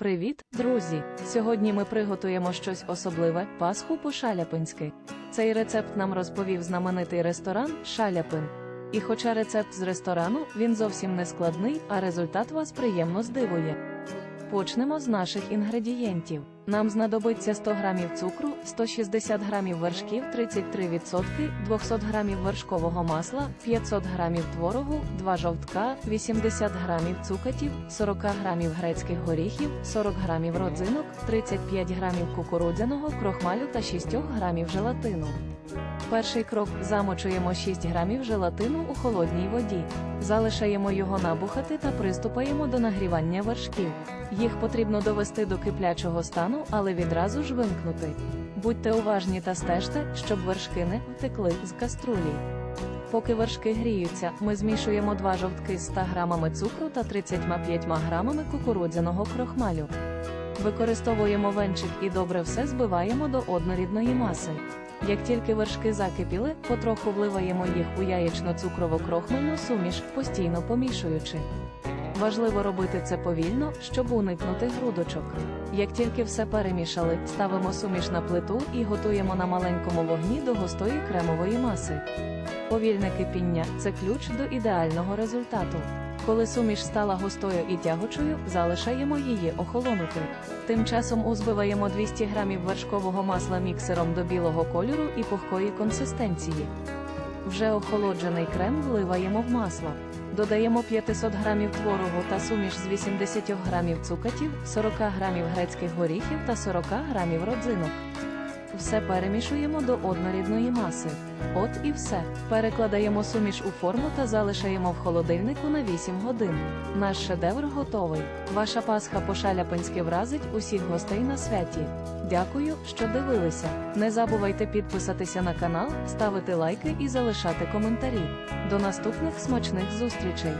Привіт, друзі! Сьогодні ми приготуємо щось особливе пасху по-шаляпинськи. Цей рецепт нам розповів знаменитий ресторан Шаляпин. І хоча рецепт з ресторану, він зовсім не складний, а результат вас приємно здивує. Почнемо з наших інгредієнтів. Нам знадобиться 100 г цукру, 160 г вершків 33%, 200 г вершкового масла, 500 г творогу, 2 жовтка, 80 г цукатів, 40 г грецьких горіхів, 40 г родзинок, 35 г кукурудзяного крохмалю та 6 г желатину. Перший крок замочуємо 6 грамів желатину у холодній воді. Залишаємо його набухати та приступаємо до нагрівання вершків. Їх потрібно довести до киплячого стану, але відразу ж вимкнути. Будьте уважні та стежте, щоб вершки не втекли з каструлі. Поки вершки гріються, ми змішуємо 2 жовтки з 100 грамами цукру та 35 грамами кукурудзяного крохмалю. Використовуємо венчик і добре все збиваємо до однорідної маси. Як тільки вершки закипіли, потроху вливаємо їх у яєчно-цукрово-крохмальну суміш, постійно помішуючи. Важливо робити це повільно, щоб уникнути грудочок. Як тільки все перемішали, ставимо суміш на плиту і готуємо на маленькому вогні до густої кремової маси. Повільне кипіння це ключ до ідеального результату. Коли суміш стала густою і тягучою, залишаємо її охолонути. Тим часом узбиваємо 200 г вершкового масла міксером до білого кольору і пухкої консистенції. Вже охолоджений крем вливаємо в масло. Додаємо 500 г творогу та суміш з 80 г цукатів, 40 г грецьких горіхів та 40 г родзинок. Все перемішуємо до однорідної маси. От і все. Перекладаємо суміш у форму та залишаємо в холодильнику на 8 годин. Наш шедевр готовий. Ваша пасха по-шаляпинськи вразить усіх гостей на святі. Дякую, що дивилися. Не забувайте підписатися на канал, ставити лайки і залишати коментарі. До наступних смачних зустрічей!